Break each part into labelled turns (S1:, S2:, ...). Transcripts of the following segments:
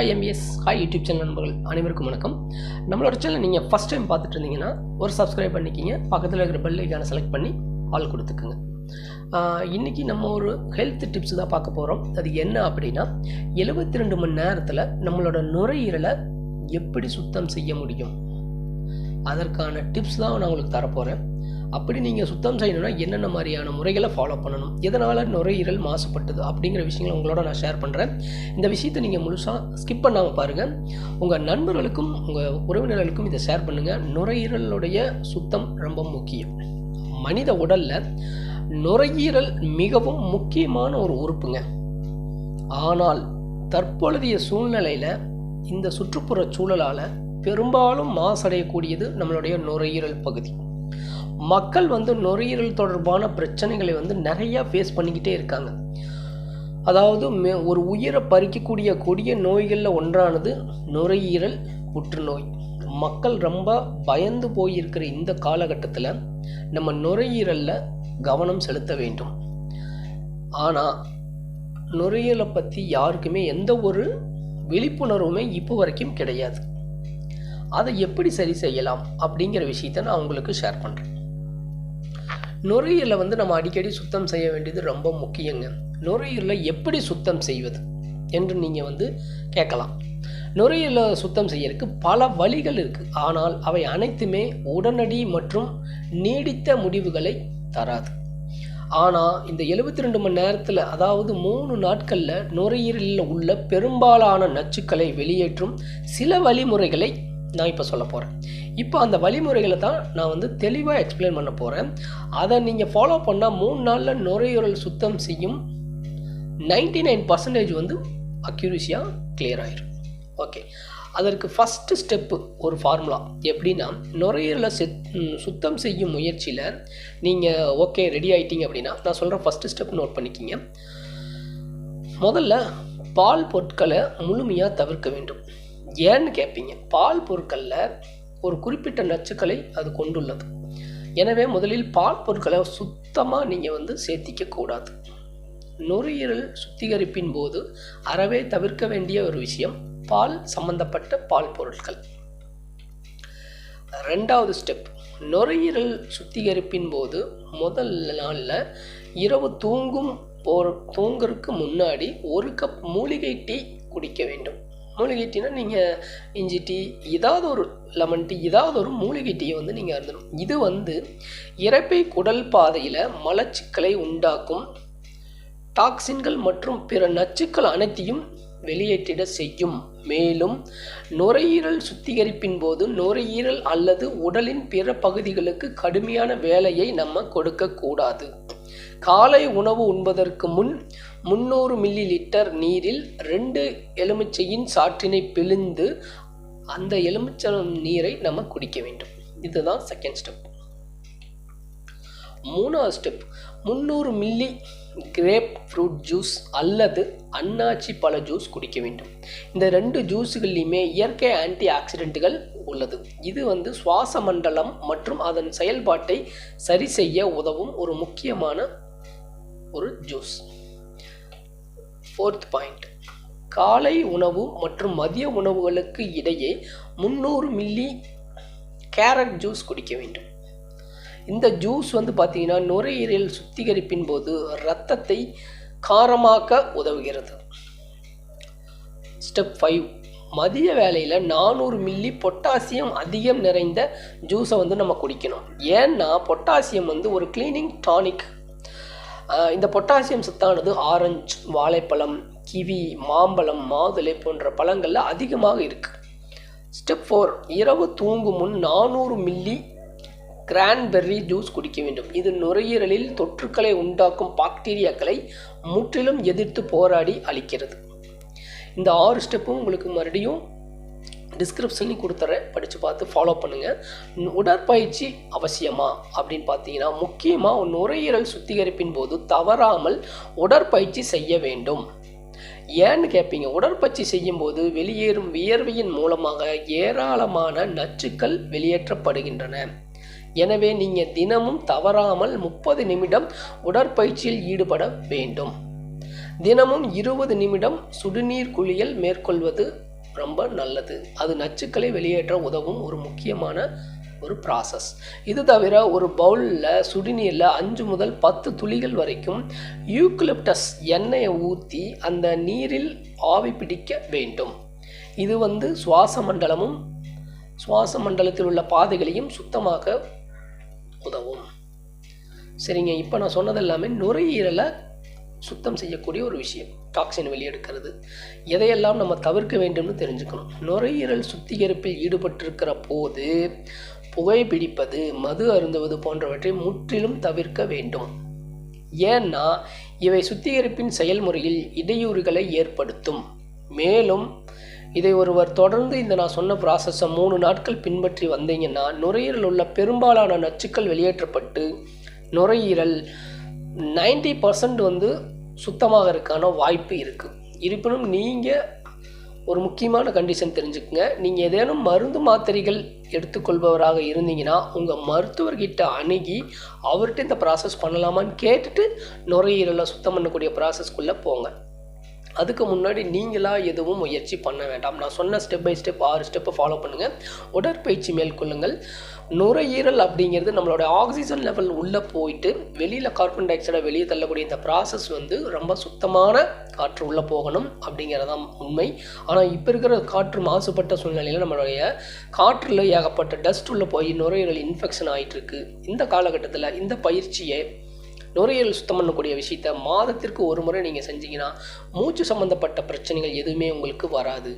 S1: Hi MS hi YouTube channel நண்பர்கள். அனைவருக்கும் வணக்கம். நம்மளோட சேனல் நீங்கள் ஃபஸ்ட் டைம் பார்த்துட்டு இருந்தீங்கன்னா ஒரு சப்ஸ்கிரைப் பண்ணிக்கிங்க. பக்கத்தில் இருக்கிற பெல் ஐக்கானை செலக்ட் பண்ணி ஆல் கொடுத்துக்குங்க. இன்றைக்கி நம்ம ஒரு ஹெல்த் டிப்ஸ் தான் பார்க்க போகிறோம் அது என்ன அப்படின்னா எழுபத்தி ரெண்டு மணி நேரத்தில் நம்மளோட நுரையீரலை எப்படி சுத்தம் செய்ய முடியும்? அதற்கான டிப்ஸ் தான் நான் உங்களுக்கு தரப்போகிறேன் அப்படி நீங்கள் சுத்தம் செய்யணும்னா என்னென்ன மாதிரியான முறைகளை ஃபாலோ பண்ணணும்? எதனால் நுரையீரல் மாசுபட்டது? அப்படிங்கிற விஷயங்களை உங்களோட நான் ஷேர் பண்ணுறேன் இந்த விஷயத்தை நீங்கள் முழுசாக ஸ்கிப் பண்ணாமல் பாருங்கள் உங்கள் நண்பர்களுக்கும் உங்கள் உறவினர்களுக்கும் இதை ஷேர் பண்ணுங்கள் நுரையீரலுடைய சுத்தம் ரொம்ப முக்கியம். மனித உடலில் நுரையீரல் மிகவும் முக்கியமான ஒரு உறுப்புங்க. ஆனால் தற்பொழுதைய சூழ்நிலையில் இந்த சுற்றுப்புற சூழலால் பெரும்பாலும் மாசடையக்கூடியது நம்மளுடைய நுரையீரல் பகுதி. மக்கள் வந்து நுரையீரல் தொடர்பான பிரச்சனைகளை வந்து நிறையா ஃபேஸ் பண்ணிக்கிட்டே இருக்காங்க. அதாவது மே- ஒரு உயிரை பறிக்கக்கூடிய கொடிய நோய்களில் ஒன்றானது நுரையீரல் புற்றுநோய். மக்கள் ரொம்ப பயந்து போயிருக்கிற இந்த காலகட்டத்தில் நம்ம நுரையீரலில் கவனம் செலுத்த வேண்டும். ஆனால் நுரையீரலை பற்றி யாருக்குமே எந்த ஒரு விழிப்புணர்வுமே இப்போ வரைக்கும் கிடையாது. அதை எப்படி சரி செய்யலாம் அப்படிங்கிற விஷயத்தை நான் உங்களுக்கு ஷேர் பண்ணுறேன் நுரையீரலை வந்து நம்ம அடிக்கடி சுத்தம் செய்ய வேண்டியது ரொம்ப முக்கியங்க. நுரையீரலை எப்படி சுத்தம் செய்வது என்று நீங்கள் வந்து கேட்கலாம். நுரையீரலை சுத்தம் செய்யறதுக்கு பல வழிகள் இருக்குது ஆனால் அவை அனைத்துமே உடனடி மற்றும் நீடித்த முடிவுகளை தராது. ஆனால் இந்த எழுபத்தி ரெண்டு மணி நேரத்தில் அதாவது மூணு நாட்களில் நுரையீரலில் உள்ள பெரும்பாலான நச்சுக்களை வெளியேற்றும் சில வழிமுறைகளை நான் இப்போ சொல்ல போகிறேன் இப்போ அந்த வழிமுறைகளை தான் நான் வந்து தெளிவாக எக்ஸ்பிளைன் பண்ண போகிறேன் அதை நீங்கள் ஃபாலோ பண்ணால் மூணு நாளில் நுரையீரல் சுத்தம் செய்யும். நைன்டி நைன் பர்சன்டேஜ் வந்து அக்யூரிசியாக கிளியர் ஆயிரும். ஓகே அதற்கு ஃபஸ்ட்டு ஸ்டெப்பு ஒரு ஃபார்முலா எப்படின்னா நுரையீரலை செத் சுத்தம் செய்யும் முயற்சியில் நீங்கள் ஓகே ரெடி ஆகிட்டீங்க அப்படின்னா நான் சொல்கிற ஃபஸ்ட்டு ஸ்டெப் நோட் பண்ணிக்கிங்க. முதல்ல பால் பொருட்களை முழுமையாக தவிர்க்க வேண்டும். ஏன்னு கேட்பீங்க பால் பொருட்களில் ஒரு குறிப்பிட்ட நச்சுக்களை அது கொண்டுள்ளது. எனவே முதலில் பால் பொருட்களை சுத்தமாக நீங்கள் வந்து சேர்த்திக்க கூடாது. நுரையீரல் சுத்திகரிப்பின் போது அறவே தவிர்க்க வேண்டிய ஒரு விஷயம் பால் சம்பந்தப்பட்ட பால் பொருட்கள். ரெண்டாவது ஸ்டெப் நுரையீரல் சுத்திகரிப்பின் போது முதல் நாளில் இரவு தூங்கும் போ தூங்குறதுக்கு முன்னாடி ஒரு கப் மூலிகை டீ குடிக்க வேண்டும். மூலிகை டீனா நீங்கள் இஞ்சி டீ ஏதாவது ஒரு லெமன் டீ ஏதாவது ஒரு மூலிகை டீயை வந்து நீங்கள் அருந்தணும். இது வந்து இறப்பை குடல் பாதையில் மலச்சிக்கலை உண்டாக்கும் டாக்சின்கள் மற்றும் பிற நச்சுக்கள் அனைத்தையும் வெளியேற்றிட செய்யும். மேலும் நுரையீரல் சுத்திகரிப்பின் போது நுரையீரல் அல்லது உடலின் பிற பகுதிகளுக்கு கடுமையான வேலையை நம்ம கொடுக்கக்கூடாது காலை உணவு உண்பதற்கு முன் முந்நூறு மில்லி லிட்டர் நீரில் ரெண்டு எலுமிச்சையின் சாற்றினை பிழிந்து அந்த எலுமிச்சம் நீரை நம்ம குடிக்க வேண்டும். இதுதான் செகண்ட் ஸ்டெப் மூணாவது ஸ்டெப் முந்நூறு மில்லி கிரேப் ஃப்ரூட் ஜூஸ் அல்லது அன்னாச்சி பழ ஜூஸ் குடிக்க வேண்டும். இந்த ரெண்டு ஜூஸுகள்லையுமே இயற்கை ஆன்டி ஆக்சிடென்ட்டுகள் உள்ளது. இது வந்து சுவாச மண்டலம் மற்றும் அதன் செயல்பாட்டை சரி செய்ய உதவும் ஒரு முக்கியமான ஒரு ஜூஸ் ஃபோர்த் பாயிண்ட் காலை உணவு மற்றும் மதிய உணவுகளுக்கு இடையே முந்நூறு மில்லி கேரட் ஜூஸ் குடிக்க வேண்டும். இந்த ஜூஸ் வந்து பார்த்தீங்கன்னா நுரையீரல் சுத்திகரிப்பின் போது ரத்தத்தை காரமாக்க உதவுகிறது. ஸ்டெப் ஃபைவ் மதிய வேலையில் நானூறு மில்லி பொட்டாசியம் அதிகம் நிறைந்த ஜூஸை வந்து நம்ம குடிக்கணும். ஏன்னா பொட்டாசியம் வந்து ஒரு க்ளீனிங் டானிக் இந்த பொட்டாசியம் சத்தானது ஆரஞ்சு வாழைப்பழம் கிவி மாம்பழம் மாதுளை போன்ற பழங்களில் அதிகமாக இருக்குது ஸ்டெப் ஃபோர் இரவு தூங்கும் முன் நானூறு மில்லி கிரான்பெர்ரி ஜூஸ் குடிக்க வேண்டும். இது நுரையீரலில் தொற்றுக்களை உண்டாக்கும் பாக்டீரியாக்களை முற்றிலும் எதிர்த்து போராடி அளிக்கிறது இந்த ஆறு ஸ்டெப்பும் உங்களுக்கு மறுபடியும் டிஸ்கிரிப்ஷன்லையும் கொடுத்துறேன். படித்து பார்த்து ஃபாலோ பண்ணுங்கள் உடற்பயிற்சி அவசியமா? அப்படின்னு பார்த்தீங்கன்னா முக்கியமாக நுரையீரல் சுத்திகரிப்பின் போது தவறாமல் உடற்பயிற்சி செய்ய வேண்டும். ஏன்னு கேட்பீங்க உடற்பயிற்சி செய்யும்போது வெளியேறும் வியர்வையின் மூலமாக ஏராளமான நச்சுக்கள் வெளியேற்றப்படுகின்றன. எனவே நீங்கள் தினமும் தவறாமல் முப்பது நிமிடம் உடற்பயிற்சியில் ஈடுபட வேண்டும். தினமும் இருபது நிமிடம் சுடுநீர் குளியல் மேற்கொள்வது ரொம்ப நல்லது. அது நச்சுக்களை வெளியேற்ற உதவும் ஒரு முக்கியமான ஒரு ப்ராசஸ் இது தவிர ஒரு பவுலில் சுடுநீரில் அஞ்சு முதல் பத்து துளிகள் வரைக்கும் யூக்லிப்டஸ் எண்ணெயை ஊற்றி அந்த நீரில் ஆவி பிடிக்க வேண்டும். இது வந்து சுவாச மண்டலமும் சுவாச மண்டலத்தில் உள்ள பாதைகளையும் சுத்தமாக உதவும். சரிங்க இப்போ நான் சொன்னது எல்லாமே நுரையீரலை சுத்தம் செய்யக்கூடிய ஒரு விஷயம். டாக்ஸின் வெளியெடுக்கிறது. எதையெல்லாம் நம்ம தவிர்க்க வேண்டும்னு தெரிஞ்சுக்கணும். நுரையீரல் சுத்திகரிப்பில் ஈடுபட்டிருக்கிற போது புகைப்பிடிப்பது மது அருந்துவது போன்றவற்றை முற்றிலும் தவிர்க்க வேண்டும். ஏன்னா இவை சுத்திகரிப்பின் செயல்முறையில் இடையூறுகளை ஏற்படுத்தும். மேலும் இதை ஒருவர் தொடர்ந்து இந்த நான் சொன்ன ப்ராசஸை மூணு நாட்கள் பின்பற்றி வந்தீங்கன்னா நுரையீரல் உள்ள பெரும்பாலான நச்சுக்கள் வெளியேற்றப்பட்டு நுரையீரல் நைன்டி பர்சன்ட் வந்து சுத்தமாக இருக்கான வாய்ப்பு இருக்குது இருப்பினும் நீங்கள் ஒரு முக்கியமான கண்டிஷன் தெரிஞ்சுக்கங்க. நீங்கள் ஏதேனும் மருந்து மாத்திரைகள் எடுத்துக்கொள்பவராக இருந்தீங்கன்னா உங்கள் மருத்துவர்கிட்ட அணுகி அவர்கிட்ட இந்த ப்ராசஸ் பண்ணலாமான்னு கேட்டுட்டு நுரையீரலை சுத்தம் பண்ணக்கூடிய ப்ராசஸ்க்குள்ளே போங்க. அதுக்கு முன்னாடி நீங்களாக எதுவும் முயற்சி பண்ண வேண்டாம். நான் சொன்ன ஸ்டெப் பை ஸ்டெப் ஆறு ஸ்டெப்பை ஃபாலோ பண்ணுங்கள் உடற்பயிற்சி மேற்கொள்ளுங்கள். நுரையீரல் அப்படிங்கிறது நம்மளோட ஆக்சிஜன் லெவல் உள்ளே போயிட்டு வெளியில் கார்பன் டை ஆக்சைடை வெளியே தள்ளக்கூடிய இந்த ப்ராசஸ் வந்து ரொம்ப சுத்தமான காற்று உள்ளே போகணும் அப்படிங்கிறதான் உண்மை. ஆனால் இப்போ இருக்கிற காற்று மாசுபட்ட சூழ்நிலையில் நம்மளுடைய காற்றில் ஏகப்பட்ட டஸ்ட் உள்ளே போய் நுரையீரல் இன்ஃபெக்ஷன் ஆகிட்டுருக்கு இந்த காலகட்டத்தில் இந்த பயிற்சியை நுரையீரல் சுத்தம் பண்ணக்கூடிய விஷயத்த மாதத்திற்கு ஒரு முறை நீங்கள் செஞ்சீங்கன்னா மூச்சு சம்மந்தப்பட்ட பிரச்சனைகள் எதுவுமே உங்களுக்கு வராது.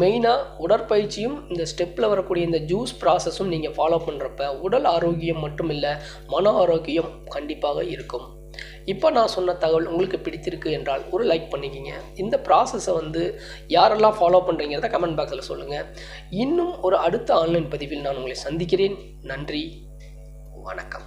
S1: மெயினாக உடற்பயிற்சியும் இந்த ஸ்டெப்பில் வரக்கூடிய இந்த ஜூஸ் ப்ராசஸும் நீங்கள் ஃபாலோ பண்ணுறப்ப உடல் ஆரோக்கியம் மட்டும் இல்லை மன ஆரோக்கியம் கண்டிப்பாக இருக்கும். இப்போ நான் சொன்ன தகவல் உங்களுக்கு பிடித்திருக்கு என்றால் ஒரு லைக் பண்ணிக்கிங்க. இந்த ப்ராசஸை வந்து யாரெல்லாம் ஃபாலோ பண்ணுறீங்கிறத கமெண்ட் பாக்ஸில் சொல்லுங்கள் இன்னும் ஒரு அடுத்த ஆன்லைன் பதிவில் நான் உங்களை சந்திக்கிறேன். நன்றி. வணக்கம்.